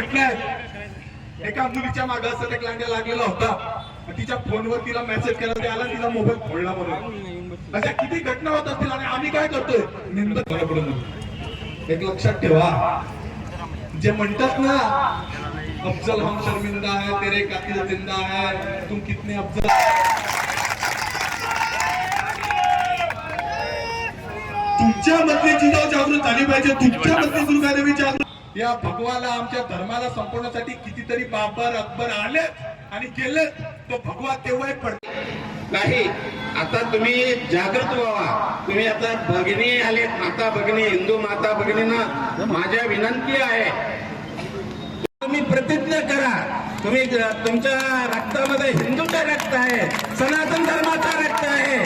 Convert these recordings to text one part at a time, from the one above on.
घटना आहे. एका मुलीच्या मागे असं एक लांड्या लागलेला होता. तिच्या फोनवर तिला मेसेज केला ते आला तिचा मोबाईल फोडला म्हणून. अशा किती घटना होत असतील आणि आम्ही काय करतोय? निंदक एक लक्षात ठेवा. जे म्हणतात ना अफजल हम शर्मिंदा है तेरे कातिल जिंदा है तुम कितने अफजल तुमच्या मध्ये जिजाऊ जागृत झाली पाहिजे. तुमच्या मध्ये दुर्गादेवी या भगवाला आमच्या धर्माला संपवण्यासाठी कितीतरी बाबर अकबर आलेत आणि गेलेत. तो भगवा तेव्हाही पड नाही. आता तुम्ही जागृत व्हावा. तुम्ही आता भगिनी आले माता भगिनी हिंदू माता भगिनींना माझ्या विनंती आहे. तुम्ही प्रतिज्ञा करा. तुम्ही तुमच्या रक्तामध्ये हिंदूचा रक्त आहे सनातन धर्माचा रक्त आहे.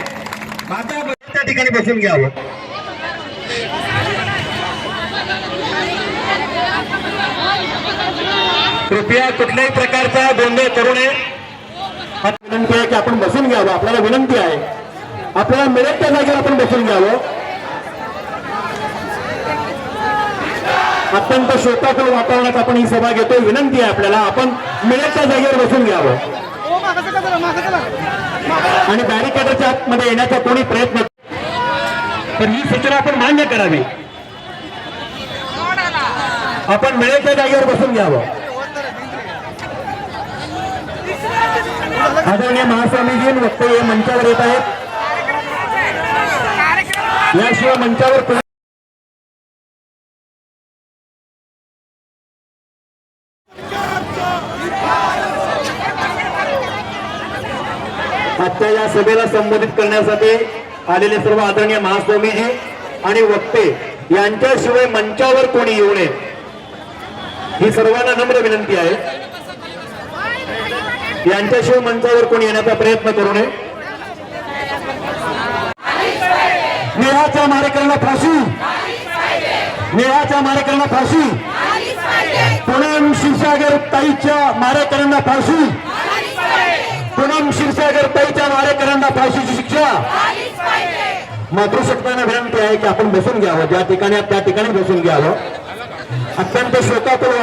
माता भगिनी त्या ठिकाणी बसून घ्यावं. कृपया कुठल्याही प्रकारचा गोंधळ करू नये. विनंती आहे की आपण बसून घ्यावं. आपल्याला विनंती आहे. आपल्याला मिळेल त्या जागेवर आपण बसून घ्यावं. अत्यंत शोकाकुल वातावरणात आपण ही सभा घेतोय. विनंती आहे आपल्याला आपण मिळेल त्या जागेवर बसून घ्यावं. आणि बॅरिकेडच्या आतमध्ये येण्याचा कोणी प्रयत्न तर ही सूचना आपण मान्य करावी. आपण मिळेल त्या जागेवर बसून घ्यावं. आदरणीय महास्वामीजी वक्तव्य मंचावर येत आहेत याशिवाय मंचावर आजच्या या सभेला संबोधित करण्यासाठी आलेले सर्व आदरणीय महास्वामीजी आणि वक्ते यांच्याशिवाय मंचावर कोणी येऊ नये ही सर्वांना नम्र विनंती आहे. यांच्याशिवाय मंचावर कोणी येण्याचा प्रयत्न करू नये. नेहाच्या मारेकरांना फाशी. नेहाच्या मारेकरांना फाशी. पूनम शिवसागर ताईच्या मारेकरांना फाशी. पूनम शिवसागर ताईच्या मारेकरांना फाशीची शिक्षा. मातृशक्तांना विनंती आहे की आपण बसून घ्यावं. ज्या ठिकाणी त्या ठिकाणी बसून घ्यावं. अत्यंत शोकातून